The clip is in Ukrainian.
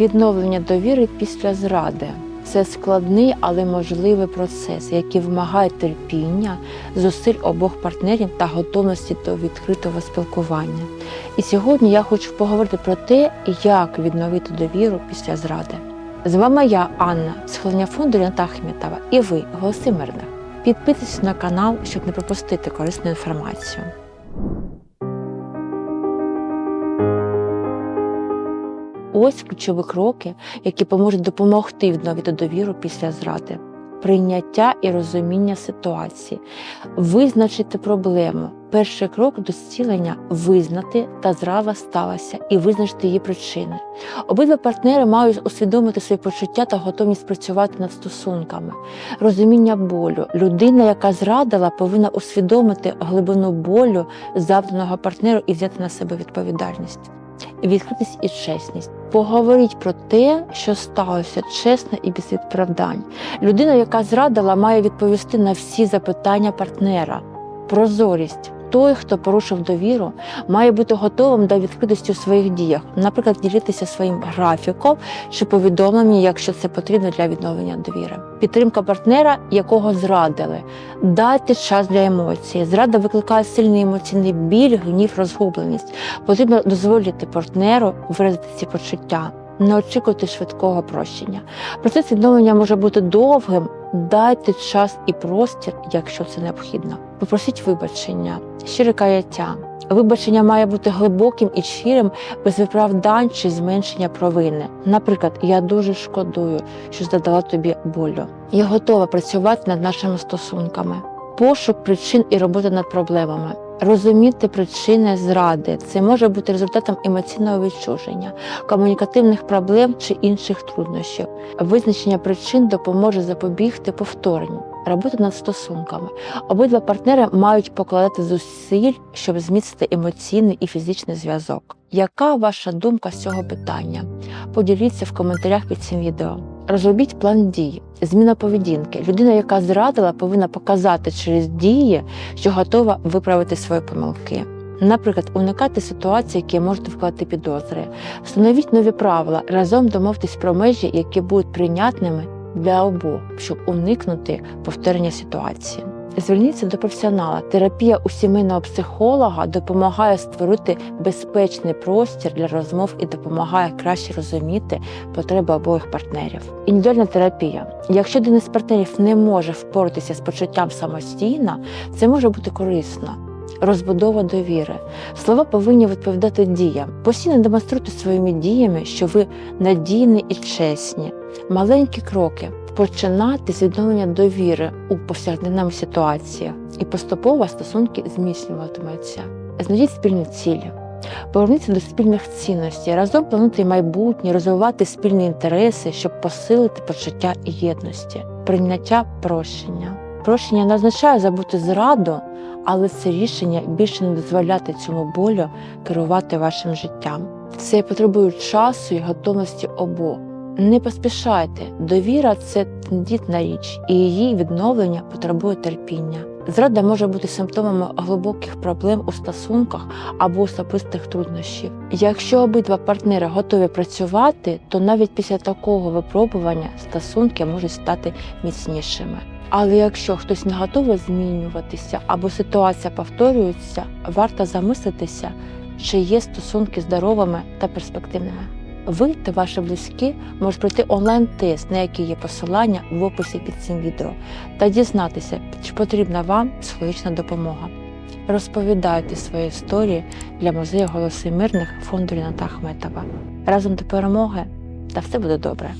Відновлення довіри після зради це складний, але можливий процес, який вимагає терпіння, зусиль обох партнерів та готовності до відкритого спілкування. І сьогодні я хочу поговорити про те, як відновити довіру після зради. З вами я, Анна, схилення фонду Ріната Ахметова, і ви, голоси мирних. Підписуйтесь на канал, щоб не пропустити корисну інформацію. Ось ключові кроки, які поможуть допомогти відновити довіру після зради. Прийняття і розуміння ситуації, визначити проблему. Перший крок до зцілення визнати та зрава сталася і визначити її причини. Обидва партнери мають усвідомити свої почуття та готовність працювати над стосунками. Розуміння болю. Людина, яка зрадила, повинна усвідомити глибину болю завданого партнеру і взяти на себе відповідальність. Відкритість і чесність. Поговоріть про те, що сталося чесно і без відправдань. Людина, яка зрадила, має відповісти на всі запитання партнера. Прозорість. Той, хто порушив довіру, має бути готовим до відкритості у своїх діях, наприклад, ділитися своїм графіком чи повідомленням, якщо це потрібно для відновлення довіри. Підтримка партнера, якого зрадили. Дайте час для емоцій. Зрада викликає сильний емоційний біль, гнів, розгубленість. Потрібно дозволити партнеру виразити ці почуття. Не очікуйте швидкого прощення. Процес відновлення може бути довгим. Дайте час і простір, якщо це необхідно. Попросіть вибачення, щире каяття. Вибачення має бути глибоким і щирим, без виправдань чи зменшення провини. Наприклад, я дуже шкодую, що задала тобі болю. Я готова працювати над нашими стосунками. Пошук причин і робота над проблемами. Розуміти причини зради це може бути результатом емоційного відчуження, комунікативних проблем чи інших труднощів. Визначення причин допоможе запобігти повторенню. Робота над стосунками. Обидва партнери мають покладати зусиль, щоб зміцнити емоційний і фізичний зв'язок. Яка ваша думка з цього питання? Поділіться в коментарях під цим відео. Розробіть план дій, зміна поведінки. Людина, яка зрадила, повинна показати через дії, що готова виправити свої помилки. Наприклад, уникати ситуацій, які можуть вкладати підозри. Встановіть нові правила, разом домовтесь про межі, які будуть прийнятними для обох, щоб уникнути повторення ситуації. Зверніться до професіонала. Терапія у сімейного психолога допомагає створити безпечний простір для розмов і допомагає краще розуміти потреби обох партнерів. Індивідуальна терапія. Якщо один із партнерів не може впоратися з почуттям самостійно, це може бути корисно. Розбудова довіри. Слова повинні відповідати діям. Постійно демонструйте своїми діями, що ви надійні і чесні. Маленькі кроки. Починати з відновлення довіри у повсякденному ситуації, і поступово стосунки зміцнюватимуться. Знайдіть спільні цілі. Поверніться до спільних цінностей, разом плануйте майбутнє, розвивати спільні інтереси, щоб посилити почуття єдності, прийняття прощення. Прощення не означає забути зраду, але це рішення більше не дозволяти цьому болю керувати вашим життям. Це потребує часу і готовності обох. Не поспішайте, довіра це тендітна річ, і її відновлення потребує терпіння. Зрада може бути симптомами глибоких проблем у стосунках або особистих труднощів. Якщо обидва партнери готові працювати, то навіть після такого випробування стосунки можуть стати міцнішими. Але якщо хтось не готовий змінюватися або ситуація повторюється, варто замислитися, чи є стосунки здоровими та перспективними. Ви та ваші близькі можуть пройти онлайн-тест, на який є посилання в описі під цим відео, та дізнатися, чи потрібна вам психологічна допомога. Розповідайте свої історії для музею голоси мирних фонду Ріната Ахметова. Разом до перемоги та все буде добре.